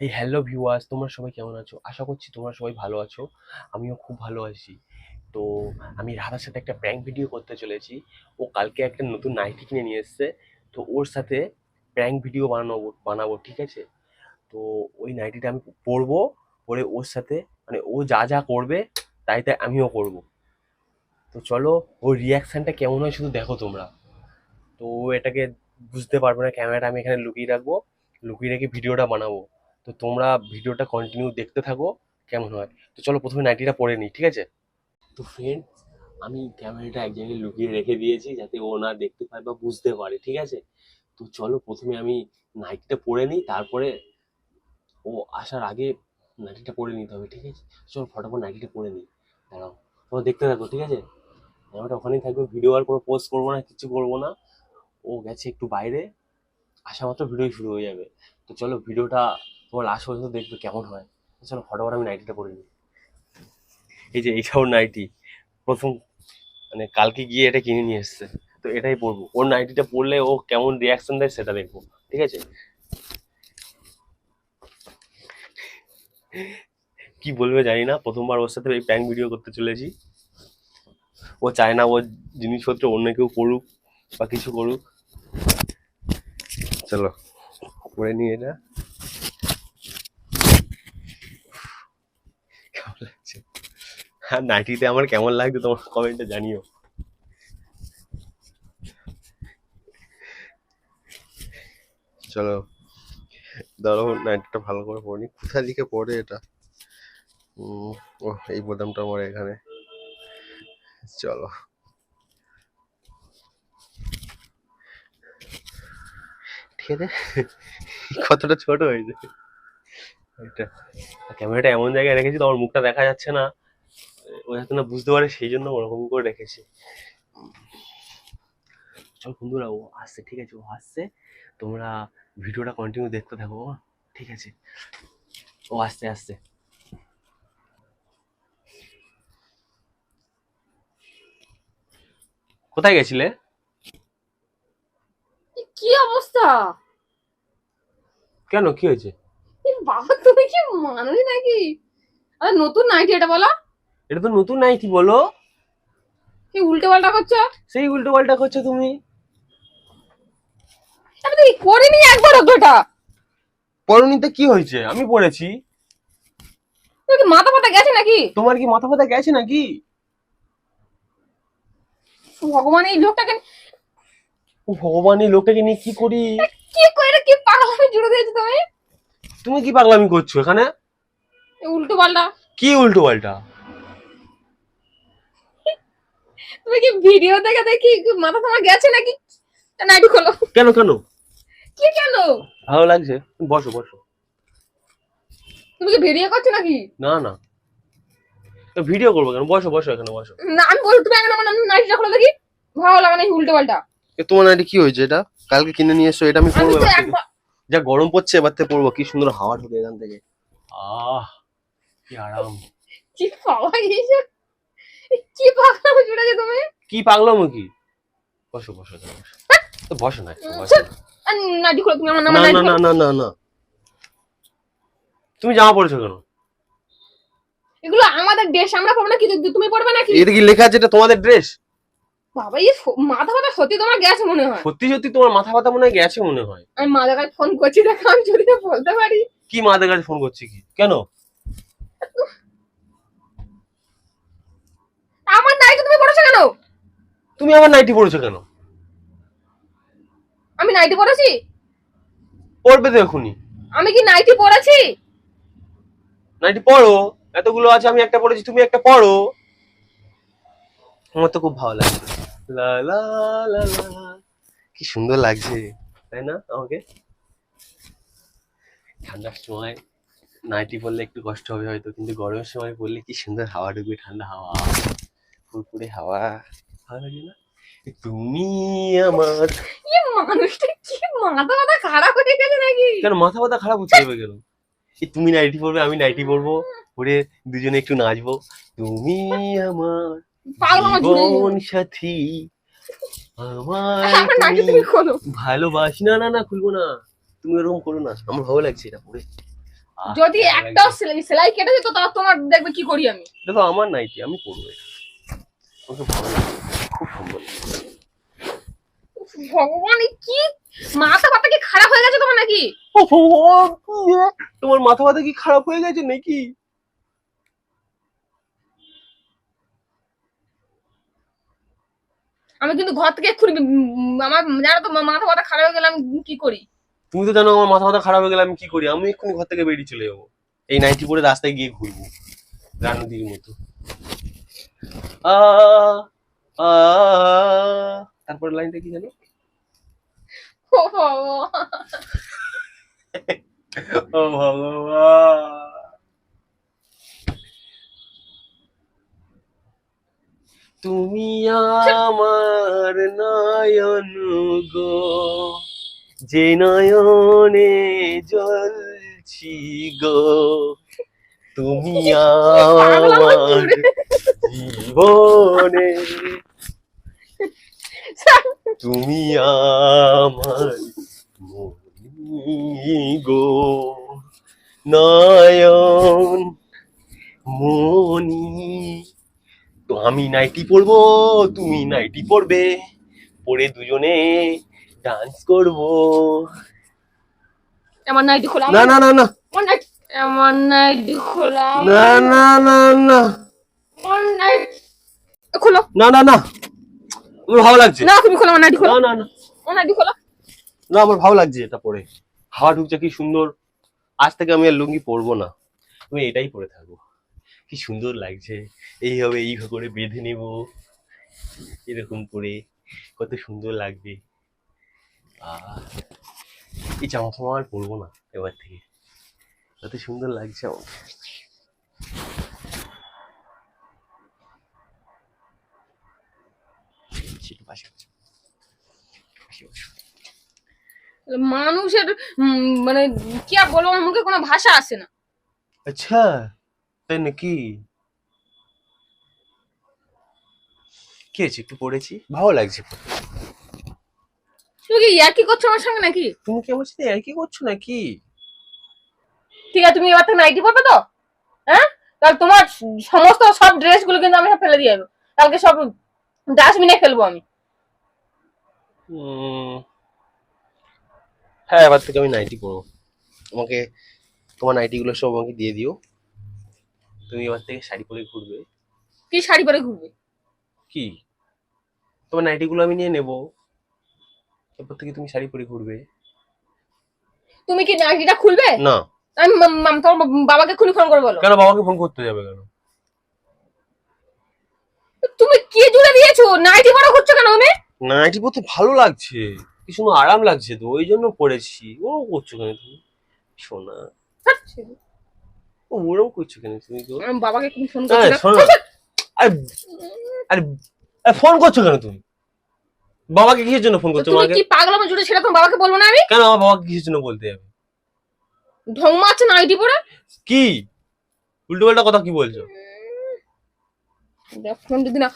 এই hello viewers তোমরা সবাই কেমন আছো? আশা করছি তোমরা সবাই ভালো আছো। আমিও খুব ভালো আছি। তো আমি রাধার সাথে একটা প্র্যাঙ্ক ভিডিও করতে চলেছি। ও কালকে একটা নতুন নাইটি কিনে নিয়ে এসেছে। তো ওর সাথে প্র্যাঙ্ক ভিডিও বানাবো বানাবো, ঠিক আছে? তো ওই নাইটিটা আমি পরবো, পরে ওর সাথে মানে ও যা যা করবে, তাই তাই আমিও করব। তো চলো, ওর রিয়াকশানটা কেমন হয় শুধু দেখো তোমরা। তো ও এটাকে বুঝতে পারবে না ক্যামেরাটা আমি এখানে লুকিয়ে রাখব। লুকিয়ে রেখে ভিডিওটা বানাবো। তো তোমরা ভিডিওটা কন্টিনিউ দেখতে থাকো, কেমন হয়। তো চলো প্রথমে নাইটিটা পরে নিই, ঠিক আছে? তো ফ্রেন্ড আমি ক্যামেরাটা এক জায়গায় লুকিয়ে রেখে দিয়েছি যাতে ও না দেখতে পায় বা বুঝতে পারে, ঠিক আছে? তো চলো প্রথমে আমি নাইটিটা পরে নিই, তারপরে ও আসার আগে নাইটিটা পরে নিতে হবে, ঠিক আছে? চলো ফটাফট নাইটিটা পরে নিই, দাঁড়াও। তোমরা দেখতে থাকো, ঠিক আছে? ক্যামেরাটা ওখানেই থাকবে ভিডিও আর কোনো পোস্ট করব না, কিছু করব না। ও গেছে একটু বাইরে, আসা মাত্র ভিডিও শুরু হয়ে যাবে। তো চলো ভিডিওটা তোমার লাস্ট পর্যন্ত দেখবে কেমন হয়। চলো ফটোফট আমি নাইটিটা পরে নিই। এই যে এইটাও নাইটি প্রথম মানে কালকে গিয়ে এটা কিনে নিয়ে এসছে। তো এটাই পরবো। ওর নাইটিটা পরলে ও কেমন রিয়াকশন দেয় সেটা দেখব। ঠিক আছে? কি বলবে জানি না। প্রথমবার ওর সাথে এই প্র্যাঙ্ক ভিডিও করতে চলেছি। ও চায় না ওর জিনিসপত্র অন্য কেউ পড়ুক বা কিছু করুক। চলো করে নিয়ে এটা কেমন লাগছে হ্যাঁ নাইটিতে আমার কেমন লাগছে তোমার কমেন্টে জানিও। চলো ধরো নাইটিটা ভালো করে পড়ি কোথা দিকে পড়ে এটা? ও এই বোতামটা আমার এখানে। চলো। ঠিক আছে? কতটা ছোট হয়েছে? এটা ক্যামেরাটা এমন জায়গায় রেখেছি তোমার মুখটা দেখা যাচ্ছে না। ও যাতে না বুঝতে পারে সেই জন্য ওরকম করে রেখেছি। চল বন্ধুরা ও আসছে ঠিক আছে ও আসছে। তোমরা ভিডিওটা কন্টিনিউ দেখতে থাকো ঠিক আছে। ও আসতে আসতে কোথায় গেছিলে? কি অবস্থা? কেন কি হয়েছে? বাবা তুমি কি মানুষ নাকি? আরে নতুন নাইটি এটা বলো। এটা তো নতুন নাইটি বলো। কি উল্টো পাল্টা করছ? সেই উল্টো পাল্টা করছ তুমি। আমি তো করিনি একবার এটা পরনিতে কি হয়েছে? আমি পড়েছি। তুমি কি মাথা ফাতা গেছে নাকি? তোমার কি মাথা ফাথা গেছে নাকি? ভগবান এই লোকটাকে ও ভগবান এই লোকটাকে নিয়ে কি করি? কি করে কি পাগলামি জুড়ে দিয়েছ তুমি? তুমি কি পাগলামি করছ এখানে? এই উল্টো পাল্টা। কি উল্টো পাল্টা? তুমি কি ভিডিও দেখে দেখি মাথা তোমার গেছে নাকি? নাইটি খোলো। কেন কেন? কি কেন? ভালো লাগছে। বসো বসো। তুমি কি ভিডিও করছ নাকি? না না। তো ভিডিও করব কেন? বসো বসো এখানে বসো। না আমি বল তুমি এখন আমার নাইটিটা খোলো দেখি। ভালো লাগে না উল্টো পাল্টা। তোমার নাইটি কি হয়েছে এটা? কালকে কিনে নিয়ে এসো এটা আমি পরবো যা গরম পড়ছে এবার থেকে পরবো। কি সুন্দর হাওয়া ঢুকে এখান থেকে। আহ কি আরাম। কি পাওয়া গেছে কি পাগলামি জুড়েছো তুমি? কি পাগলামো কি? বসো বসো বসো। তো বসো না বসো। না। খোলো তুমি আমার নাম না না না না না। তুমি জামা পরেছো কেন? এগুলো আমাদের দেশ আমরা পড়ব না কি? তুমি পড়বে নাকি? এটা কি লেখা আছে এটা তোমাদের ড্রেস? বাবা এই মাথা ব্যথা সত্যি তোমার গেছে মনে হয়? সত্যি সত্যি তোমার মাথা ব্যথা মনে হয় গেছে মনে হয়। আমি মাদার কাছে ফোন করছি দেখো আমি যদি বলতে পারি। কি মাদের কাছে ফোন করছি কি? কেন আমার নাইটি তুমি পড়েছো কেন? তুমি আমার নাইটি পরেছো কেন? আমি নাইটি পড়েছি? পড়বে তো এখনই। আমি কি নাইটি পড়েছি? নাইটি পড়ো এতগুলো আছে আমি একটা পড়েছি তুমি একটা পড়ো। আমার তো খুব ভালো লাগছে লা লা লা লা কি সুন্দর লাগছে তাই না আমাকে? ঠান্ডার সময় নাইটি পরলে একটু কষ্ট হবে হয়তো কিন্তু গরমের সময় পরলে কি সুন্দর হাওয়া ঢুকবে ঠান্ডা হাওয়া। ফুরফুরে হাওয়া। ভালো লাগে না? তুমি আমার কি মানুষটা কি মাথা মাথা খারাপ হয়ে গেছে নাকি? কেন মাথা মাথা খারাপ হচ্ছে হবে কেন? তুমি নাইটি পরবে আমি নাইটি পরবো পরে দুজনে একটু নাচবো। তুমি আমার জীবন সাথী আমার ভালোবাসি না না না খুলবো না। তুমি এরকম করো না। আমার ভালো লাগছে এটা পরে। যদি একটাও সেলাই সেলাই কেটে যেত তাহলে তোমার দেখবে কি করি আমি? এটা তো আমার নাইটি আমি পরবো। এটা। ভালো খুব সুন্দর। ভগবান কি? মাথা ফাতা কি খারাপ হয়ে গেছে তোমার নাকি? মাথা ব্যথা কি খারাপ হয়ে গেছে নাকি? আমি কিন্তু ঘর থেকে এক্ষুনি আমার জানো তো মাথা ফাতা খারাপ হয়ে গেলে আমি কি করি? তুমি তো জানো আমার মাথা ব্যথা খারাপ হয়ে গেলে আমি কি করি? আমি এক্ষুনি ঘর থেকে বেরিয়ে চলে যাব। এই নাইটি পরে রাস্তায় গিয়ে ঘুরবো। রানুদির মতো। আ আ তারপরে লাইনটা কি জানো? ও ভগবান। ও ভগবান। তুমি আমার নয়ন গো যে নয়নে জ্বলছি গো। তুমি আমার জীবনে। তুমি আমার গো। নয়ন মনি। তো আমি নাইটি পরবো তুমি নাইটি পরবে। পরে দুজনে ডান্স করব। আমার নাইটি খোলা। না না না না। আমার নাইটি আমার নাইটি খোলা। না না না না। খোলো। না না না। আমার ভালো লাগছে। না তুমি খোলো আমার নাইটি খোলো। না না না। নাইটি খোলো। না আমার ভালো লাগছে এটা পরে। হাওয়া ঢুকছে কি সুন্দর। আজ থেকে আমি আর লুঙ্গি পরবো না। আমি এটাই পরে থাকব। কি সুন্দর লাগছে। এইভাবে এইভাবে করে বেঁধে নেব। এরকম করে। কত সুন্দর লাগবে। আহ এই জামা ফামা আর পরবো না এবার থেকে। কত সুন্দর লাগছে বসো। মানুষের মানে কি আর বলব আমার মুখে কোনো ভাষা আসে না। আচ্ছা তাই নাকি? কি হয়েছে একটু পড়েছি? ভালো লাগছে। তুমি কি ইয়ার্কি করছ আমার সঙ্গে নাকি? তুমি কি আমার সাথে একই করছ নাকি? ঠিক আছে তুমি এবার থেকে নাইটি পরবে তো? হ্যাঁ? তাহলে তোমার সমস্ত সব ড্রেসগুলো কিন্তু আমি সব ফেলে দিয়ে যাব। কালকে সব ডাস্টবিনে ফেলব আমি। হ্যাঁ এবার থেকে আমি নাইটি পরবো। আমাকে তোমার নাইটিগুলো সব আমাকে দিয়ে দিও। তুমি এবার থেকে শাড়ি পরে ঘুরবে। কি শাড়ি পরে ঘুরবে? কি? তোমার নাইটিগুলো আমি নিয়ে নেব। এরপর থেকে তুমি শাড়ি পরে ঘুরবে। তুমি কি নাইটিটা খুলবে? না। আমি মাম- তোমার বাবাকে খুনি ফোন করে বলো। কেন বাবাকে ফোন করতে যাবে কেন? তুমি কি জুড়ে দিয়েছ? নাইটি পরে ঘুরছো কেন তুমি? নাইটি পরতে ভালো লাগছে। কি সুন্দর আরাম লাগছে তো ওই জন্য পড়েছি ও করছ কেন তুমি? শোনা ও ওরম করছ কেন তুমি তো? আমি বাবাকে খুনি ফোন করছি শোনো না। আরে আরে ফোন করছ কেন তুমি? বাবাকে কিসের জন্য ফোন করছ? তুমি কি পাগলামো জুড়ে সেটা তোমার বাবাকে বলব না আমি? কেন আমার বাবাকে কিসের জন্য বলতে যাবে? ঢং মারছে নাইটি পরে? কি? উল্টো পাল্টা কথা কি বলছো? ফোন যদি না।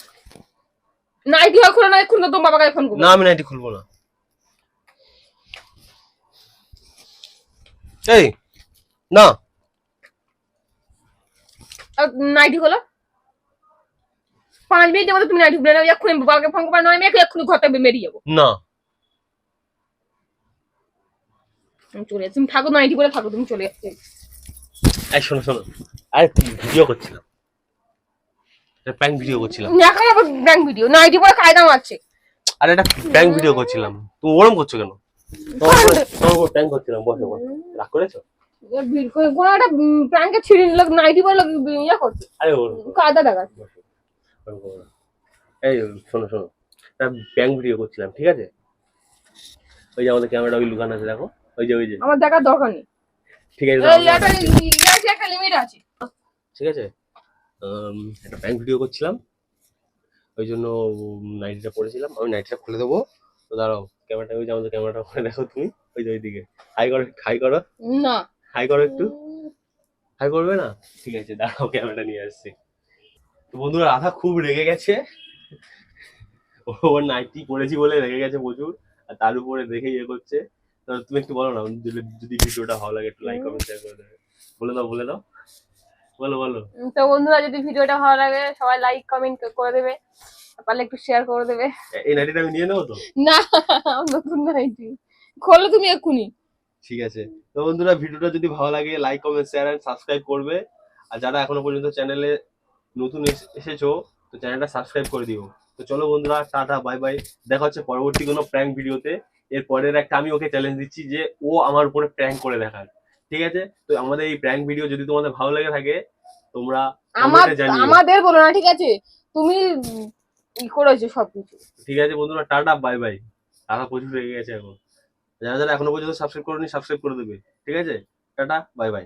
নাইটি হয় খুলে না খুলে তোমার বাবাকে ফোন করব। না আমি নাইটি খুলবো না। এই না। নাইটি হলো পাঁচ মিনিটের মধ্যে তুমি নাইটি খুলে নাও এক্ষুনি বাবাকে ফোন করবে নয় মেয়েকে এক্ষুনি ঘর থেকে বেরিয়ে যাব না। আমি চলে তুমি থাকো নাইটি বলে থাকো তুমি চলে যাচ্ছি এই শোনো শোনো। আরে ভিডিও করছিলাম। প্র্যাঙ্ক ভিডিও করছিলাম। এখন আবার ব্যাংক ভিডিও নাইটি পরে কায়দা মারছে আরে এটা প্র্যাঙ্ক ভিডিও করছিলাম। তুমি ওরম করছ কেন? তোমার প্র্যাঙ্ক করছিলাম বসে বসে। রাগ করেছ? কোনো একটা প্র্যাঙ্কে ছিঁড়ে নিল নাইটি বলে ইয়ে করছে। আরে কায়দা দেখাচ্ছে। করো। এই শোনো শোনো। প্র্যাঙ্ক ভিডিও করছিলাম ঠিক আছে? ওই যে আমাদের ক্যামেরা ওই লুকানো আছে দেখো। ওই যে ওই যে। আমার দেখার দরকার নেই। ঠিক আছে একটা লিমিট আছে ঠিক আছে? একটা প্র্যাঙ্ক ভিডিও করছিলাম। ওই জন্য নাইটিটা পরেছিলাম আমি নাইটিটা খুলে দেবো। তো দাঁড়াও ক্যামেরাটা ওই যে আমাদের ক্যামেরাটা করে দেখো তুমি। ওই যে ওইদিকে। হাই করো হাই করো। না। হাই করো একটু। হাই করবে না? ঠিক আছে দাঁড়াও ক্যামেরাটা নিয়ে আসছি। তো বন্ধুরা রাধা খুব রেগে গেছে। ও ওর নাইটি পরেছি বলে রেগে গেছে প্রচুর। আর তার উপরে দেখে ইয়ে করছে। তো তুমি একটু বলো না যদি ভিডিওটা ভালো লাগে একটু লাইক কমেন্ট শেয়ার করে দেবে। বলে দাও বলে দাও। বলো বলো। তো বন্ধুরা যদি ভিডিওটা ভালো লাগে সবাই লাইক কমেন্ট করে দেবে। পারলে একটু শেয়ার করে দেবে। এই নাইটিটা আমি নিয়ে নেব তো? না নতুন নাইটি খোলো তুমি এক্ষুনি। ঠিক আছে। তো বন্ধুরা ভিডিওটা যদি ভালো লাগে like comment share and subscribe করবে। আর যারা এখনও পর্যন্ত চ্যানেলে নতুন এসেছ তো চ্যানেলটা সাবস্ক্রাইব করে দিও। তো চলো বন্ধুরা টাটা বাই বাই দেখা হচ্ছে পরবর্তী কোনো প্র্যাঙ্ক ভিডিওতে এর পরের একটা আমি ওকে চ্যালেঞ্জ দিচ্ছি যে ও আমার উপরে প্র্যাঙ্ক করে দেখার ঠিক আছে? তো আমাদের এই প্র্যাঙ্ক ভিডিও যদি তোমাদের ভালো লেগে থাকে তোমরা আমাদের বলো না ঠিক আছে? তুমি ই করেছ সবকিছু। ঠিক আছে বন্ধুরা টাটা বাই বাই টাকা প্রচুর হয়ে গেছে এখন। যারা যারা এখনও পর্যন্ত সাবস্ক্রাইব করোনি সাবস্ক্রাইব করে দেবে। ঠিক আছে? Tata bye bye